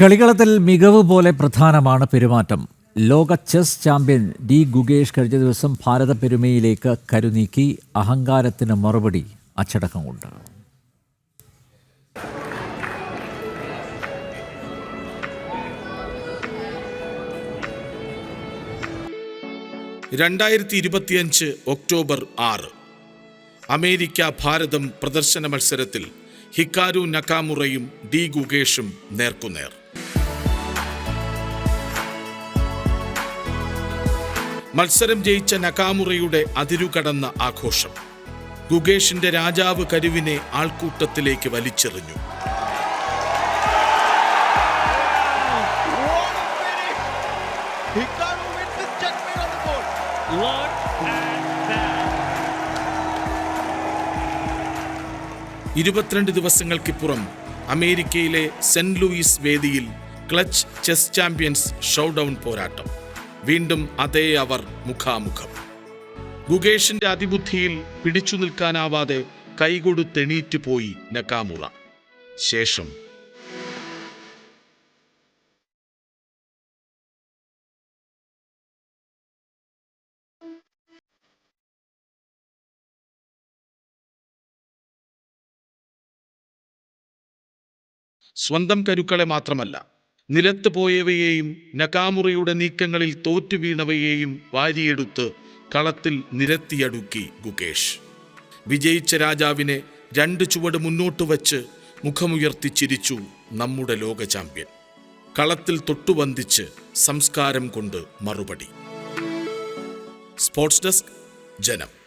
കളികളത്തിൽ മികവ് പോലെ പ്രധാനമാണ് പെരുമാറ്റം. ലോക ചെസ് ചാമ്പ്യൻ ഡി ഗുഗേഷ് കഴിഞ്ഞ ദിവസം ഭാരത പെരുമയിലേക്ക് കരുനീക്കി അഹങ്കാരത്തിന് മറുപടി അച്ചടക്കം കൊണ്ട് രണ്ടായിരത്തി ഇരുപത്തിയഞ്ച് ഒക്ടോബർ ആറ്. അമേരിക്ക ഭാരതം പ്രദർശന മത്സരത്തിൽ ഹിക്കാരു നക്കാമുറയും ഡി ഗുഗേഷും നേർക്കുനേർ. മത്സരം ജയിച്ച നകാമുറയുടെ അതിരുകടന്ന ആഘോഷം ഗുഗേഷിന്റെ രാജാവ് കരുവിനെ ആൾക്കൂട്ടത്തിലേക്ക് വലിച്ചെറിഞ്ഞു. ഇരുപത്തിരണ്ട് ദിവസങ്ങൾക്കിപ്പുറം അമേരിക്കയിലെ സെന്റ് ലൂയിസ് വേദിയിൽ ക്ലച്ച് ചെസ് ചാമ്പ്യൻസ് ഷോഡൌൺ പോരാട്ടം വീണ്ടും അതേ അവർ മുഖാമുഖം. ഗുഗേഷിന്റെ അതിബുദ്ധിയിൽ പിടിച്ചു നിൽക്കാനാവാതെ കൈകൊടുത്തെണീറ്റ് പോയി നക്കാമുറ. ശേഷം സ്വന്തം കരുക്കളെ മാത്രമല്ല നിലത്ത് പോയവയെയും നകാമുറയുടെ നീക്കങ്ങളിൽ തോറ്റു വീണവയെയും വാരിയെടുത്ത് കളത്തിൽ നിരത്തിയടുക്കി ഗുകേഷ്. വിജയിച്ച രാജാവിനെ രണ്ട് ചുവട് മുന്നോട്ട് വച്ച് മുഖമുയർത്തി ചിരിച്ചു നമ്മുടെ ലോക ചാമ്പ്യൻ. കളത്തിൽ തൊട്ടുവന്തിച്ച് സംസ്കാരം കൊണ്ട് മറുപടി. സ്പോർട്സ് ഡെസ്ക് ജനം.